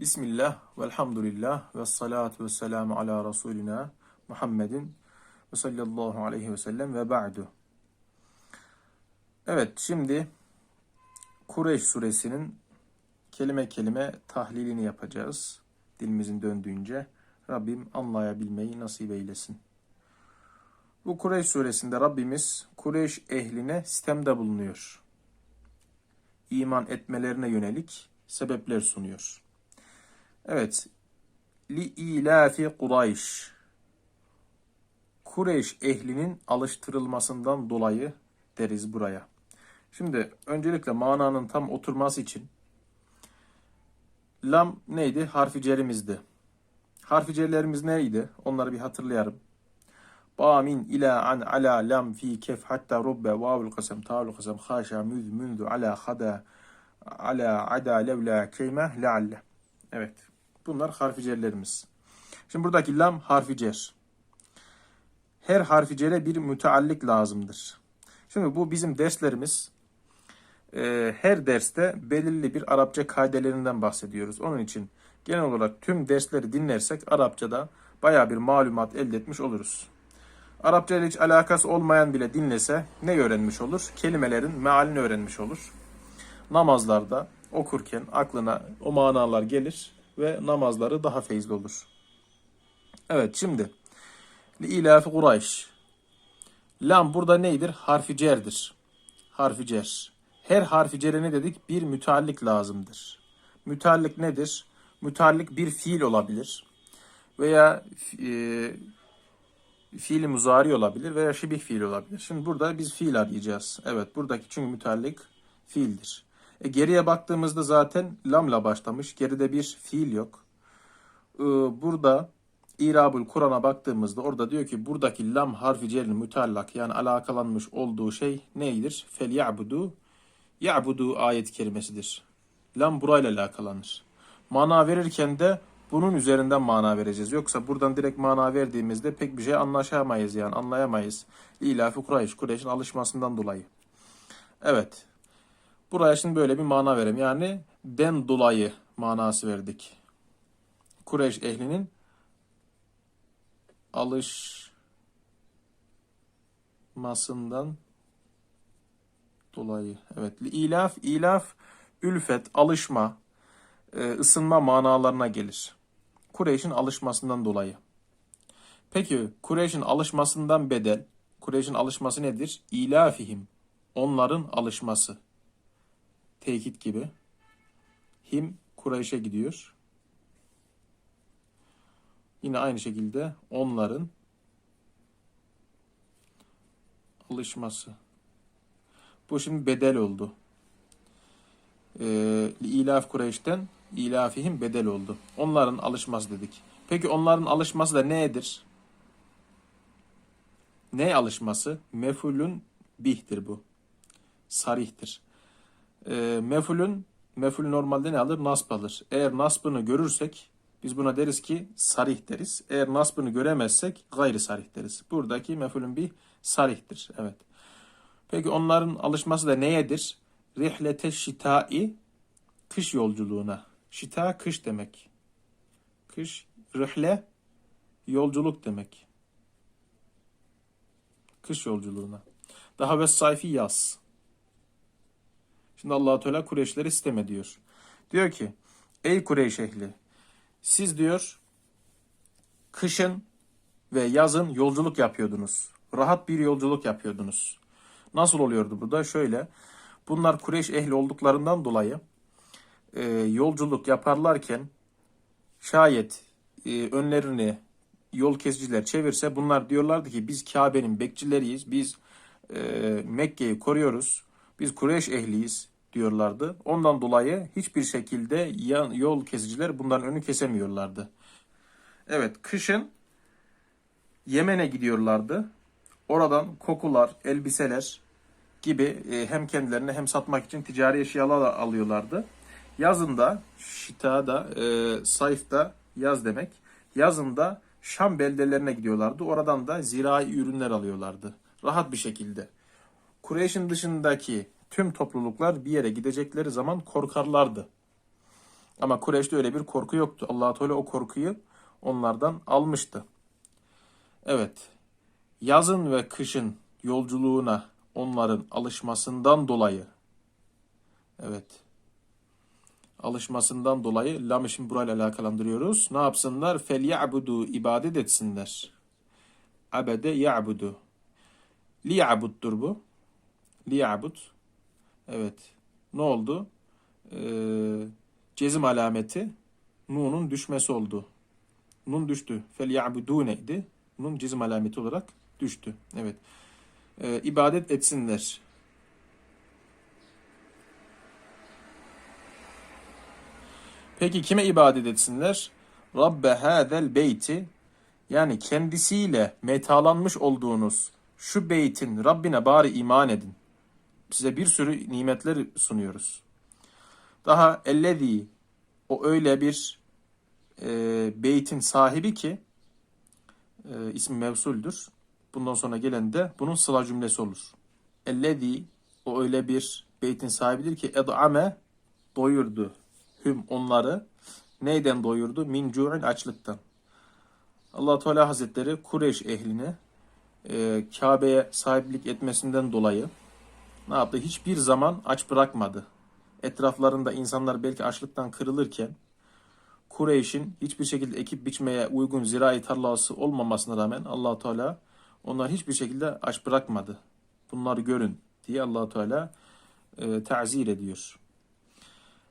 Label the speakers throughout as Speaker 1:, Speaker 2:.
Speaker 1: Bismillah, velhamdülillah, ve salatu ve selamu ala Resulina Muhammedin ve sallallahu aleyhi ve sellem ve ba'du. Evet, şimdi Kureyş suresinin kelime kelime tahlilini yapacağız. Dilimizin döndüğünce Rabbim anlayabilmeyi nasip eylesin. Bu Kureyş suresinde Rabbimiz Kureyş ehline sistemde bulunuyor. İman etmelerine yönelik sebepler sunuyor. Evet. Li ilafi Kureyş. Kureyş ehlinin alıştırılmasından dolayı deriz buraya. Şimdi öncelikle mananın tam oturması için lam neydi? Harfi cerimizdi. Harfi cerlerimiz neydi? Onları bir hatırlayalım. Ba min ila an ala lam fi kef hatta rubbe vavul kasem ta'ul kasem haşa müz mündü ala hada ala ada levla keyme lealle. Evet. Bunlar harfi cerlerimiz. Şimdi buradaki lam harfi cer. Her harfi cere bir müteallik lazımdır. Şimdi bu bizim derslerimiz. Ee, her derste belirli bir Arapça kaidelerinden bahsediyoruz. Onun için genel olarak tüm dersleri dinlersek Arapçada baya bir malumat elde etmiş oluruz. Arapça ile hiç alakası olmayan bile dinlese ne öğrenmiş olur? Kelimelerin mealini öğrenmiş olur. Namazlarda okurken aklına o manalar gelir ve namazları daha feyizli olur. Evet şimdi ilafi Kureyş. Lam burada neydir? Harfi cerdir. Harfi cer. Her harfi cere ne dedik? Bir müteallik lazımdır. Müteallik nedir? Müteallik bir fiil olabilir. Veya e, fiili muzari olabilir veya şibih fiil olabilir. Şimdi burada biz fiil arayacağız. Evet buradaki çünkü müteallik fiildir. E, geriye baktığımızda zaten lamla başlamış. Geride bir fiil yok. E, burada İrabul Kur'an'a baktığımızda orada diyor ki buradaki lam harfi celin müteallak yani alakalanmış olduğu şey neydir? Fel ya'budu ya'budu ayet kelimesidir. Lam burayla alakalanır. Mana verirken de bunun üzerinden mana vereceğiz. Yoksa buradan direkt mana verdiğimizde pek bir şey anlaşamayız yani anlayamayız. İlafi Kureyş, Kureyş'in alışmasından dolayı. Evet. Buraya şimdi böyle bir mana verelim. Yani den dolayı manası verdik. Kureyş ehlinin alışmasından dolayı. Evet. İlaf, ilaf, ülfet, alışma, e, ısınma manalarına gelir. Kureyş'in alışmasından dolayı. Peki Kureyş'in alışmasından bedel, Kureyş'in alışması nedir? İlafihim, onların alışması. Tekit gibi. Him Kureyş'e gidiyor. Yine aynı şekilde onların alışması. Bu şimdi bedel oldu. Ee, İlaf Kureyş'ten ilafihim bedel oldu. Onların alışması dedik. Peki onların alışması da nedir? Ne alışması? Mefulün bihtir bu. Sarihtir. E, mefulün meful normalde ne alır? Nasb alır. Eğer nasbını görürsek biz buna deriz ki sarih deriz. Eğer nasbını göremezsek gayri sarih deriz. Buradaki mefulün bir sarihtir. Evet. Peki onların alışması da neyedir? Rihlete şitai kış yolculuğuna. Şita kış demek. Kış rihle yolculuk demek. Kış yolculuğuna. Daha ve sayfi yaz. Şimdi allah Teala Kureyşleri isteme diyor. Diyor ki ey Kureyş ehli siz diyor kışın ve yazın yolculuk yapıyordunuz. Rahat bir yolculuk yapıyordunuz. Nasıl oluyordu bu da? Şöyle. Bunlar Kureyş ehli olduklarından dolayı e, yolculuk yaparlarken şayet e, önlerini yol kesiciler çevirse bunlar diyorlardı ki biz Kabe'nin bekçileriyiz. Biz e, Mekke'yi koruyoruz. Biz Kureyş ehliyiz diyorlardı. Ondan dolayı hiçbir şekilde yol kesiciler bunların önünü kesemiyorlardı. Evet kışın Yemen'e gidiyorlardı. Oradan kokular, elbiseler gibi e, hem kendilerine hem satmak için ticari eşyalar alıyorlardı. Yazında, şitada, e, sayfta yaz demek. Yazında Şam beldelerine gidiyorlardı. Oradan da zirai ürünler alıyorlardı. Rahat bir şekilde. Kureyş'in dışındaki tüm topluluklar bir yere gidecekleri zaman korkarlardı. Ama Kureyş'te öyle bir korku yoktu. allah Teala o korkuyu onlardan almıştı. Evet. Yazın ve kışın yolculuğuna onların alışmasından dolayı evet alışmasından dolayı lam işin burayla alakalandırıyoruz. Ne yapsınlar? Fel ya'budu ibadet etsinler. Abede ya'budu. Liya'buddur bu. Liya'bud. Evet. Ne oldu? Ee, cezim alameti nunun düşmesi oldu. Nun düştü. Fel ya'budûneydi. Nun cezim alameti olarak düştü. Evet. Ee, ibadet etsinler. Peki kime ibadet etsinler? Rabbe hâzel beyti yani kendisiyle metalanmış olduğunuz şu beytin Rabbine bari iman edin. Size bir sürü nimetler sunuyoruz. Daha ellezî o öyle bir e, beytin sahibi ki e, ismi mevsuldür. Bundan sonra gelen de bunun sıla cümlesi olur. Ellezî o öyle bir beytin sahibidir ki ed'ame doyurdu. Hüm onları neyden doyurdu? Min cu'in açlıktan. allah Teala Hazretleri Kureyş ehline e, Kabe'ye sahiplik etmesinden dolayı ne yaptı? Hiçbir zaman aç bırakmadı. Etraflarında insanlar belki açlıktan kırılırken Kureyş'in hiçbir şekilde ekip biçmeye uygun zirai tarlası olmamasına rağmen allah Teala onlar hiçbir şekilde aç bırakmadı. Bunları görün diye allah Teala e, tazir ediyor.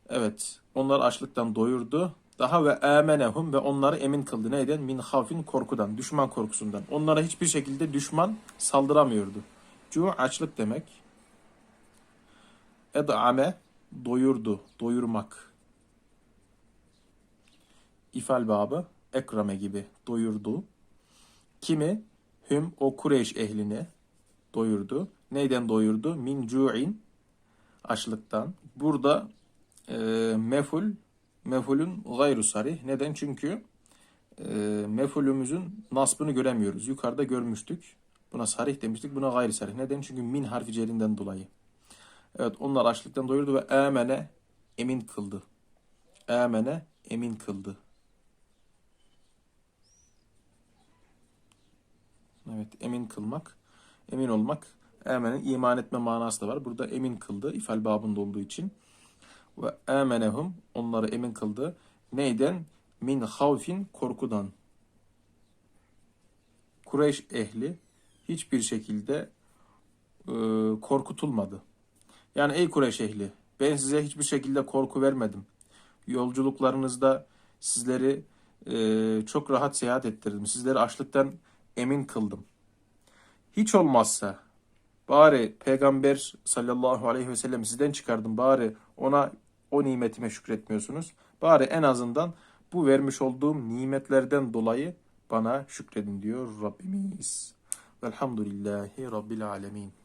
Speaker 1: Evet, onlar açlıktan doyurdu. Daha ve amenehum ve onları emin kıldı. Neyden? Min havfin korkudan, düşman korkusundan. Onlara hiçbir şekilde düşman saldıramıyordu. Cu açlık demek. Ed'ame doyurdu, doyurmak. İfal babı ekrame gibi doyurdu. Kimi? Hüm o Kureyş ehline doyurdu. Neyden doyurdu? Min cu'in açlıktan. Burada e, meful mefulün gayru sarih. Neden? Çünkü e, mefulümüzün nasbını göremiyoruz. Yukarıda görmüştük. Buna sarih demiştik. Buna gayri sarih. Neden? Çünkü min harfi celinden dolayı. Evet onlar açlıktan doyurdu ve amene emin kıldı. Amene emin kıldı. Evet emin kılmak, emin olmak. Amen'in iman etme manası da var. Burada emin kıldı ifal babında olduğu için. Ve amenehum onları emin kıldı. Neyden? Min havfin korkudan. Kureyş ehli hiçbir şekilde e, korkutulmadı. Yani ey Kureyş ehli ben size hiçbir şekilde korku vermedim. Yolculuklarınızda sizleri e, çok rahat seyahat ettirdim. Sizleri açlıktan emin kıldım. Hiç olmazsa bari peygamber sallallahu aleyhi ve sellem sizden çıkardım bari ona o nimetime şükretmiyorsunuz. Bari en azından bu vermiş olduğum nimetlerden dolayı bana şükredin diyor Rabbimiz. Velhamdülillahi Rabbil alemin.